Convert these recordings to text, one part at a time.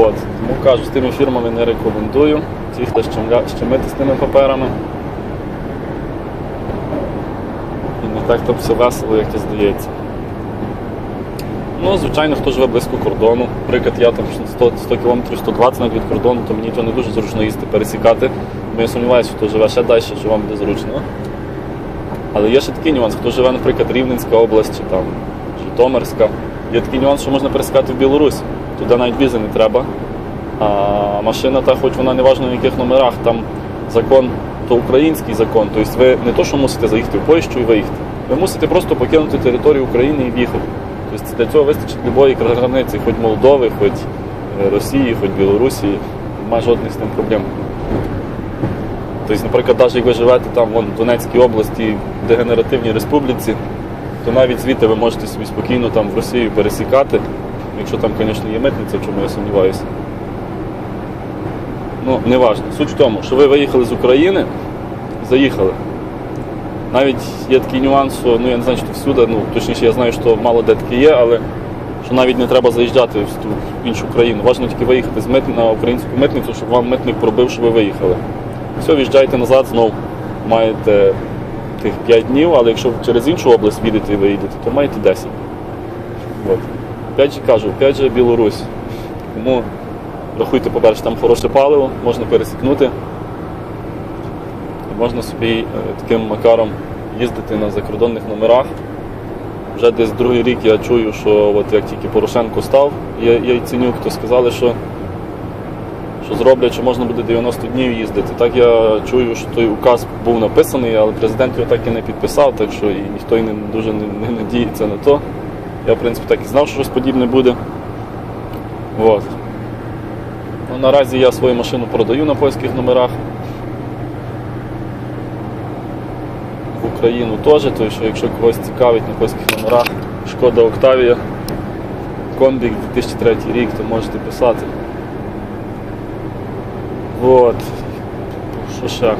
От. Тому кажу, з тими фірмами не рекомендую. Ті, хто щемля, щемити з тими паперами. І не так то все весело, як і здається. Ну, звичайно, хто живе близько кордону. Наприклад, я там 100, 100 км, 120 навіть від кордону, то мені то не дуже зручно їсти пересікати. Бо я сумніваюся, хто живе ще далі, що вам буде зручно. Але є ще такий нюанс, хто живе, наприклад, Рівненська область чи там Житомирська. Є такий нюанс, що можна пересікати в Білорусь. Туди навіть візи не треба. А машина, та, хоч вона не важна в яких номерах, там закон то український закон. Тобто ви не то, що мусите заїхати в Польщу і виїхати. Ви мусите просто покинути територію України і в'їхати. Тобто для цього вистачить будь-якої границі, хоч Молдови, хоч е, Росії, хоч Білорусі. Немає жодних з тим проблем. Тобто, наприклад, навіть як ви живете там вон, в Донецькій області, в Дегенеративній Республіці, то навіть звідти ви можете собі спокійно там в Росію пересікати, якщо там, звісно, є митниця, в чому я сумніваюся. Ну, не важно. Суть в тому, що ви виїхали з України, заїхали. Навіть є такий нюанс, що ну я не знаю, що всюди, ну точніше, я знаю, що мало де таке є, але що навіть не треба заїжджати в ту іншу країну. Важно тільки виїхати з мит... на українську митницю, щоб вам митник пробив, що ви виїхали. Все, в'їжджайте назад, знов маєте тих 5 днів, але якщо через іншу область їдете і виїдете, то маєте 10. От. Опять же кажу, опять же Білорусь. Тому рахуйте, по-перше, там хороше паливо, можна пересікнути. Можна собі е, таким макаром їздити на закордонних номерах. Вже десь другий рік я чую, що от як тільки Порошенко став, я, Яйценюк, то сказали, що що зроблять, що можна буде 90 днів їздити. Так я чую, що той указ був написаний, але президент його так і не підписав, так що і ніхто і не дуже не, не надіється на то. Я, в принципі, так і знав, що щось подібне буде. От. Ну, наразі я свою машину продаю на польських номерах. В Україну теж, то що якщо когось цікавить на польських номерах, шкода Октавія, комбік 2003 рік, то можете писати. Вот. Що ще?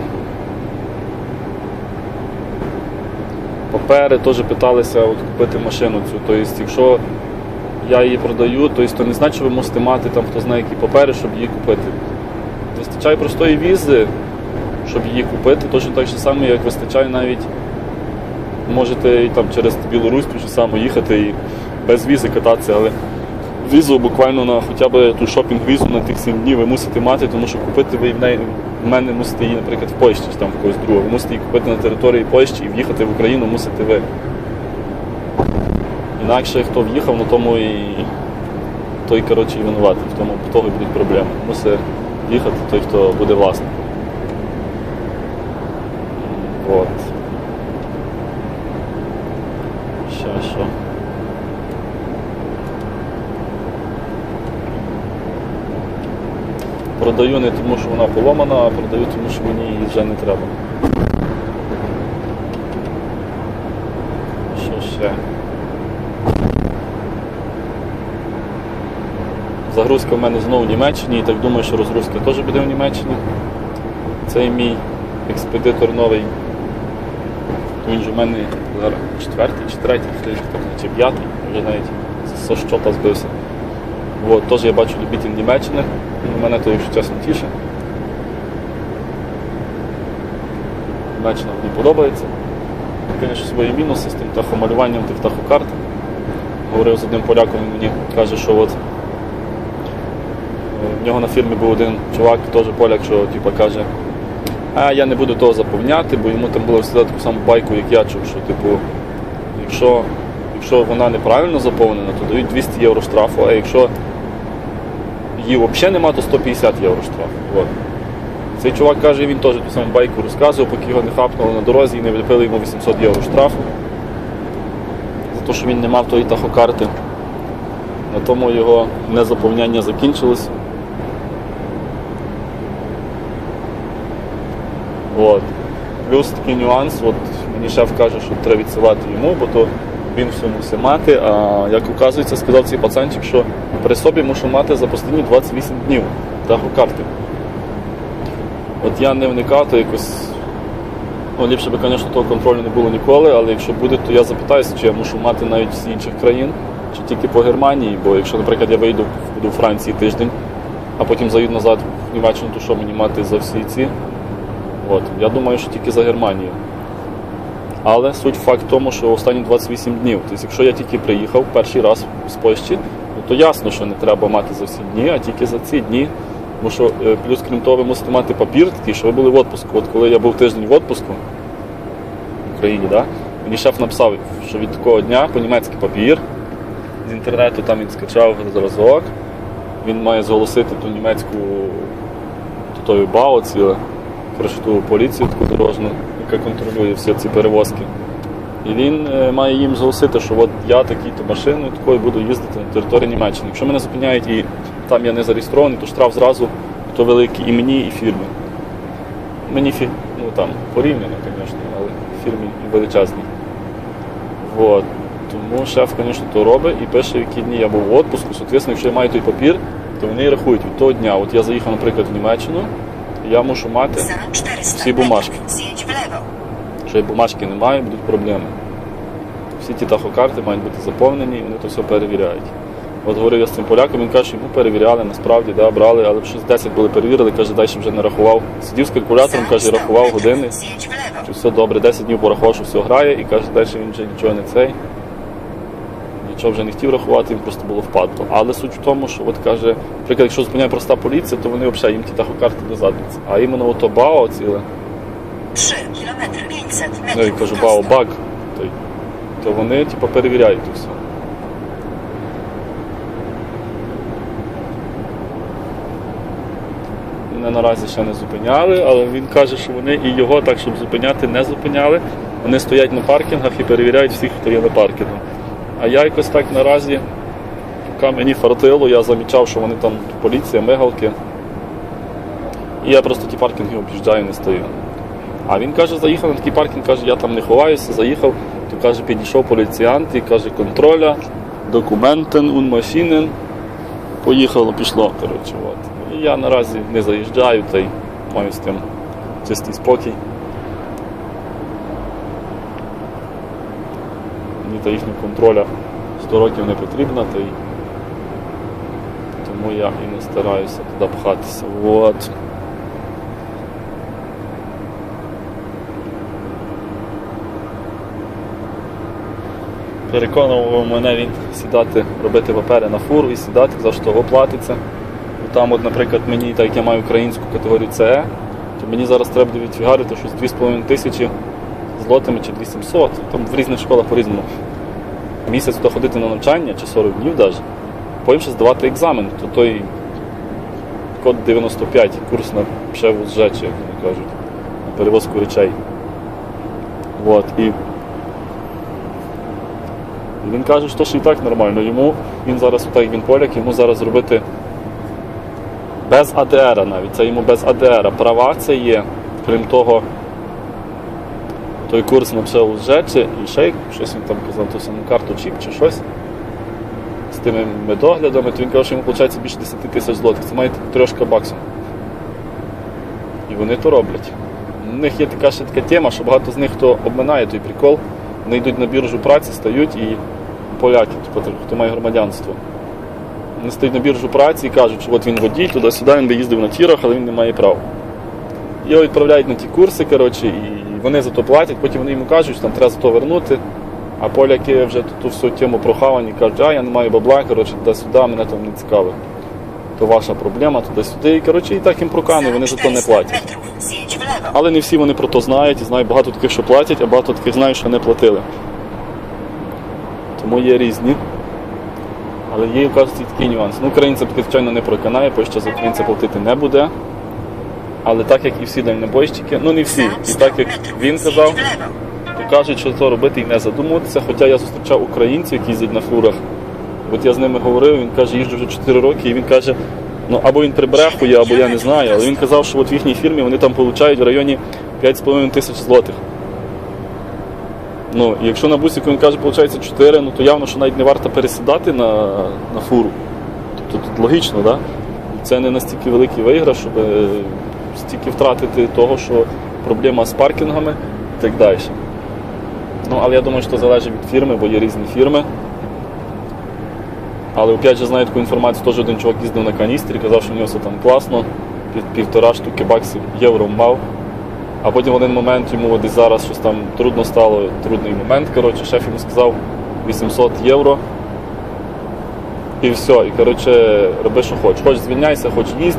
Папери теж питалися от, купити машину цю. Тобто, якщо я її продаю, то то не значить, що ви мусите мати там хто знає які папери, щоб її купити. Вистачає простої візи, щоб її купити, точно так само, як вистачає навіть можете і там через Білорусь ж їхати і без візи кататися, але візу буквально на хоча б ту шопінг-візу на тих 7 днів ви мусите мати, тому що купити ви в неї в мене мусите її, наприклад, в Польщі там в когось другого. Ви мусите її купити на території Польщі і в'їхати в Україну мусите ви. Інакше хто в'їхав, на тому і той коротше, і винуватий, в тому в того будуть проблеми. Мусить їхати той, хто буде власником. От. Ще що. Продаю не тому, що вона поломана, а продаю тому, що мені її вже не треба. Що ще? Загрузка в мене знову в Німеччині і так думаю, що розгрузка теж буде в Німеччині. Цей мій експедитор новий. Він же в мене зараз четвертий чи третій, чи п'ятий, вже навіть з щота збився. От, теж я бачу любитель Німеччини. Мене то, якщо чесно, тіше. Німеччина мені подобається. Звісно, свої мінуси з тим тахомалюванням тих тахокарт. Говорив з одним поляком, він мені каже, що от в нього на фірмі був один чувак, теж поляк, що типу, каже, а я не буду того заповняти, бо йому там було всегда таку саму байку, як я чув, що типу, якщо, якщо вона неправильно заповнена, то дають 200 євро штрафу, а якщо її взагалі нема, то 150 євро штраф. От. Цей чувак каже, він теж ту саму байку розказував, поки його не хапнули на дорозі і не вліпили йому 800 євро штрафу. За те, що він не мав тої тахокарти. На тому його незаповняння закінчилось. От. Плюс такий нюанс, от мені шеф каже, що треба відсилати йому, бо то він все мусить мати. А як оказується, сказав цей пацанчик, що при собі мушу мати за останні 28 днів тахокарти. От я не вникав, то якось. Ну, ліпше би, звісно, того контролю не було ніколи, але якщо буде, то я запитаюся, чи я мушу мати навіть з інших країн, чи тільки по Германії, бо якщо, наприклад, я вийду у Франції тиждень, а потім заїду назад в Німеччину, то що мені мати за всі ці. От. Я думаю, що тільки за Германію. Але суть факт в тому, що останні 28 днів. Тобто, якщо я тільки приїхав перший раз з Польщі, ну, то ясно, що не треба мати за всі дні, а тільки за ці дні. Тому що е, плюс, крім того, ви мусите мати папір такий, що ви були в відпуску. От коли я був тиждень в відпуску в Україні, да, мені шеф написав, що від такого дня по-німецьки папір з інтернету там він скачав зразок. Він має зголосити ту німецьку ту тою БАО ціле, ту поліцію таку дорожну, яка контролює всі ці перевозки. І він е, має їм зголосити, що от я такий-то машиною такою буду їздити на території Німеччини. Якщо мене зупиняють і там я не зареєстрований, то штраф зразу то великий і мені, і фірмі. Мені фі... ну там порівняно, звісно, але фірмі і величезний. Вот. Тому шеф, звісно, то робить і пише, які дні я був в відпуску. Соответственно, якщо я маю той папір, то вони і рахують від того дня. От я заїхав, наприклад, в Німеччину, я мушу мати, Всі бумажки. Metrów zjedź w lewo. що я бумажки немає, будуть проблеми. Всі ті тахокарти мають бути заповнені, і вони то все перевіряють. От говорив я з цим поляком, він каже, що йому перевіряли, насправді, да, брали, але щось 10 були перевірили, каже, далі вже не рахував. Сидів з калькулятором, каже, рахував години. Чи все добре, 10 днів порахував, що все грає, і каже, далі він вже нічого не цей. Нічого вже не хотів рахувати, їм просто було впадло. Але суть в тому, що от каже, наприклад, якщо зупиняє проста поліція, то вони взагалі їм ті тахокарти до задниці. А іменно ото БАО ціле, 3 km 500 ну і кажу. БАО баг, то вони типу, перевіряють і все. Мене наразі ще не зупиняли, але він каже, що вони і його так, щоб зупиняти, не зупиняли. Вони стоять на паркінгах і перевіряють всіх, хто є на паркінгу. А я якось так наразі, поки мені фартило, я замічав, що вони там поліція, мигалки. І я просто ті паркінги об'їжджаю, і не стою. А він каже, заїхав на такий паркінг, каже, я там не ховаюся, заїхав, то каже, підійшов поліціянт і каже, контроля, документен, унмашінен. Поїхало, пішло. Коротше, от. І я наразі не заїжджаю та й маю з тим чистий спокій. Мені та їхня контроля 100 років не потрібна, та й тому я і не стараюся туди пхатися. От. Переконував мене він сідати, робити папери на фуру і сідати, за що оплатиться. Там, от, наприклад, мені, так як я маю українську категорію CE, то мені зараз треба відфігарити щось 2,5 тисячі злотими чи 2700, там в різних школах по-різному. Місяць туди ходити на навчання чи 40 днів навіть, потім ще здавати екзамен, то той код 95, курс на пшеву з як вони кажуть, на перевозку речей. От, і і він каже, що ж і так нормально. Йому він зараз, так як він поляк, йому зараз зробити без АДР навіть. Це йому без АДР. Права це є. Крім того, той курс на псевдожечі і ще щось він там казав, то саму карту чіп чи щось. З тими медоглядами, то він каже, що йому виходить більше 10 тисяч злотих. Це має трошки баксів. І вони то роблять. У них є така ще така тема, що багато з них хто обминає той прикол, вони йдуть на біржу праці, стають і поляки, тобто, хто має громадянство. Вони стають на біржу праці і кажуть, що от він водій, туди-сюди, він би їздив на тірах, але він не має права. Його відправляють на ті курси, коротше, і вони за то платять, потім вони йому кажуть, що там треба за то вернути. А поляки вже ту, всю тему прохавані, кажуть, а я не маю бабла, коротше, туди-сюди, мене там не цікавить. То ваша проблема, туди-сюди. І коротше, і так їм прокани, вони за то не платять. Але не всі вони про то знають і знають багато таких, що платять, а багато таких знають, що не платили. Тому є різні. Але є, оказується, такий нюанс. Ну, українця звичайно, не проканає, Польща за українця платити не буде. Але так як і всі дальнобойщики, ну не всі, і так як він казав, то кажуть, що це робити і не задумуватися. Хоча я зустрічав українців, які їздять на фурах. От я з ними говорив, він каже, їжджу вже 4 роки, і він каже, ну або він прибрехує, або я не знаю. Але він казав, що от в їхній фірмі вони там получають в районі 5,5 тисяч злотих. Ну, якщо на бусику він каже, виходить 4, ну то явно, що навіть не варто пересідати на, на фуру. Тобто тут логічно, да? Це не настільки великий виграш, щоб е, стільки втратити того, що проблема з паркінгами і так далі. Ну, але я думаю, що це залежить від фірми, бо є різні фірми. Але опять же знаю таку інформацію, теж один чувак їздив на каністрі, казав, що в нього все там класно, півтора штуки баксів євро мав. А потім в один момент йому і зараз щось там трудно стало, трудний момент. Коротше, шеф йому сказав 800 євро. І все. І коротше, роби, що хочеш. Хоч звільняйся, хоч їсть.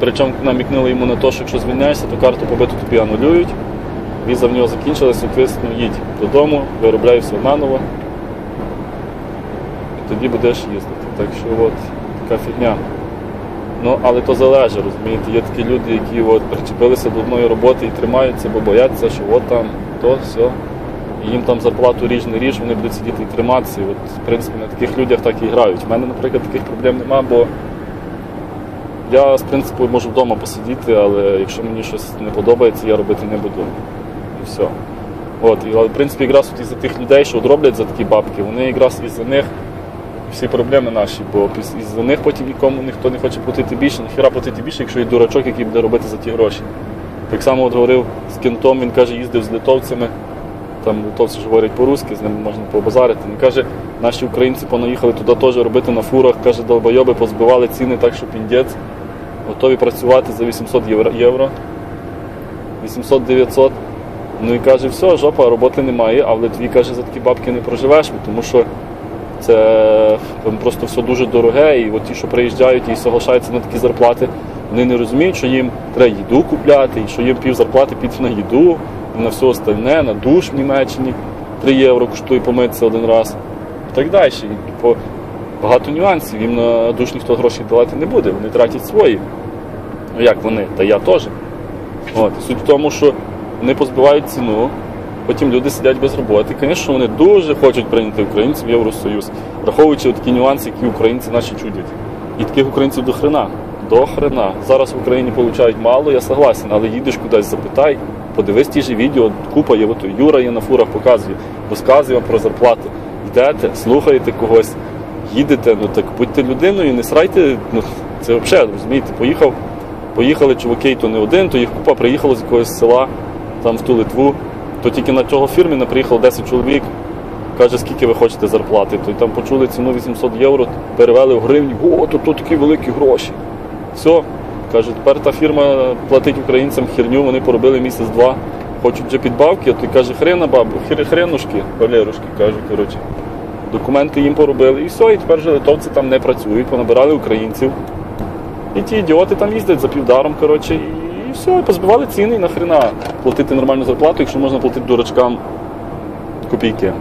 Причому намікнули йому на те, що якщо звільняєшся, то карту побиту тобі анулюють. Віза в нього закінчилась, відповідно, їдь додому, виробляй все наново. І тоді будеш їздити. Так що от така фігня. Ну, але то залежить, розумієте. Є такі люди, які от причепилися до одної роботи і тримаються, бо бояться, що от там то, все. І їм там зарплату ріж не ріж, вони будуть сидіти і триматися. І от, в принципі, на таких людях так і грають. У мене, наприклад, таких проблем нема, бо я з принципу можу вдома посидіти, але якщо мені щось не подобається, я робити не буду. І все. От, і, але в принципі, якраз от із-за тих людей, що роблять за такі бабки, вони якраз із-за них всі проблеми наші, бо із-за них потім нікому ніхто не хоче платити більше, ніхіра платити більше, якщо є дурачок, який буде робити за ті гроші. Так само от говорив з кентом, він каже, їздив з литовцями, там литовці ж говорять по-русски, з ними можна побазарити. Він каже, наші українці понаїхали туди теж робити на фурах, каже, долбойоби позбивали ціни так, що піндець. Готові працювати за 800 євро. євро. 800-900. Ну і каже, все, жопа, роботи немає, а в Литві каже, за такі бабки не проживеш, тому що це просто все дуже дороге, і от ті, що приїжджають і соглашаються на такі зарплати, вони не розуміють, що їм треба їду купляти, і що їм пів зарплати піде на їду, на все остальне, на душ в Німеччині 3 євро коштує помитися один раз. І так далі. І, типу, багато нюансів. Їм на душ ніхто грошей давати не буде, вони тратять свої. Ну як вони? Та я теж. От. Суть в тому, що вони позбивають ціну, потім люди сидять без роботи. Звісно, вони дуже хочуть прийняти українців в Євросоюз, враховуючи такі нюанси, які українці наші чудять. І таких українців до хрена. До хрена. Зараз в Україні получають мало, я согласен, але їдеш кудись, запитай, подивись ті ж відео, купа є, от Юра є на фурах, показує, розказує вам про зарплати. Йдете, слухаєте когось, їдете, ну так будьте людиною, не срайте. Ну, це взагалі, розумієте, поїхав. Поїхали чуваки, то не один, то їх купа приїхало з якогось села, там в ту Литву. То тільки на цього фірмі не приїхало 10 чоловік. Каже, скільки ви хочете зарплати. То й там почули ціну 800 євро, перевели в гривні, о, то, то такі великі гроші. Все. Каже, тепер та фірма платить українцям херню, вони поробили місяць-два, хочуть вже підбавки, а той каже, хрена бабу, хренушки, валерушки, каже, коротше. Документи їм поробили і все, і тепер вже литовці там не працюють, понабирали українців. І ті ідіоти там їздять за півдаром, коротше, і, все, позбивали ціни, і нахрена платити нормальну зарплату, якщо можна платити дурачкам копійки.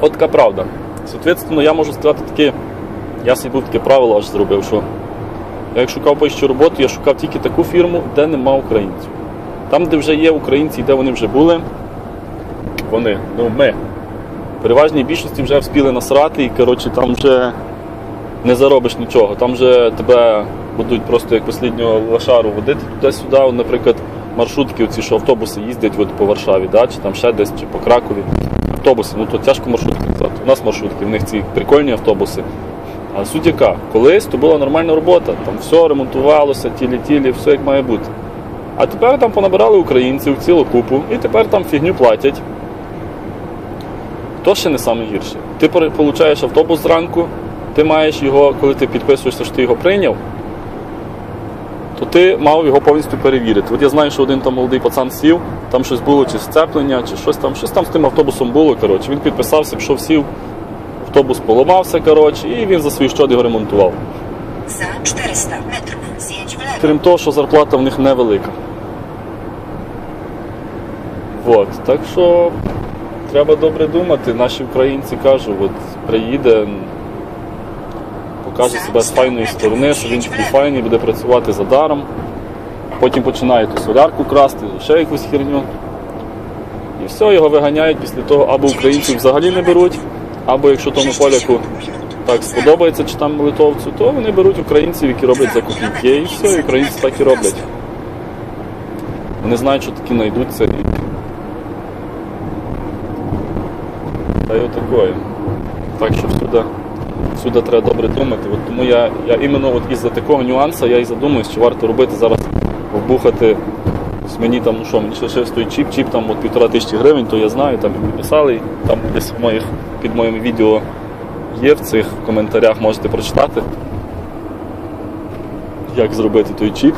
От така правда. Соответственно, я можу сказати таке, я собі був таке правило аж зробив, що я як шукав поїщу роботу, я шукав тільки таку фірму, де нема українців. Там, де вже є українці, де вони вже були, вони, ну ми. Переважній більшості вже вспіли насрати, і коротше, там вже не заробиш нічого. Там вже тебе будуть просто як посліднього лошару водити туди-сюди. Наприклад, маршрутки, оці, що автобуси їздять от, по Варшаві, да? чи там ще десь, чи по Кракові. Автобуси, ну то тяжко маршрутки назвати. У нас маршрутки, в них ці прикольні автобуси. А суть яка? Колись то була нормальна робота, там все ремонтувалося, тілі-тілі, все як має бути. А тепер там понабирали українців цілу купу, і тепер там фігню платять. То ще не саме гірше. Ти получаєш автобус зранку, ти маєш його, коли ти підписуєшся, що ти його прийняв, то ти мав його повністю перевірити. От я знаю, що один там молодий пацан сів, там щось було, чи сцеплення, чи щось там, щось там з тим автобусом було. Коротше. Він підписався, пішов сів, автобус поламався, коротше, і він за свій щот його ремонтував. Za 400 metrów zjedź. Крім того, що зарплата в них невелика. Вот. Так що треба добре думати. Наші українці кажуть, от приїде, покаже себе з файної сторони, що він такий файний, буде працювати за даром. Потім починає ту солярку красти, ще якусь херню. І все, його виганяють після того, або українців взагалі не беруть, або якщо тому поляку так сподобається чи там литовцю, то вони беруть українців, які роблять за і все, і українці так і роблять. Вони знають, що такі знайдуться. Та й отакої. Так що всюди, всюди треба добре думати. От тому я, я іменно от із-за такого нюансу я і задумуюсь, чи варто робити зараз вбухати. Ось Мені там, ну що, мені ще, стоїть чіп, чіп там от півтора тисячі гривень, то я знаю, там мені писали, і там десь в моїх, під моїми відео є в цих коментарях, можете прочитати, як зробити той чіп.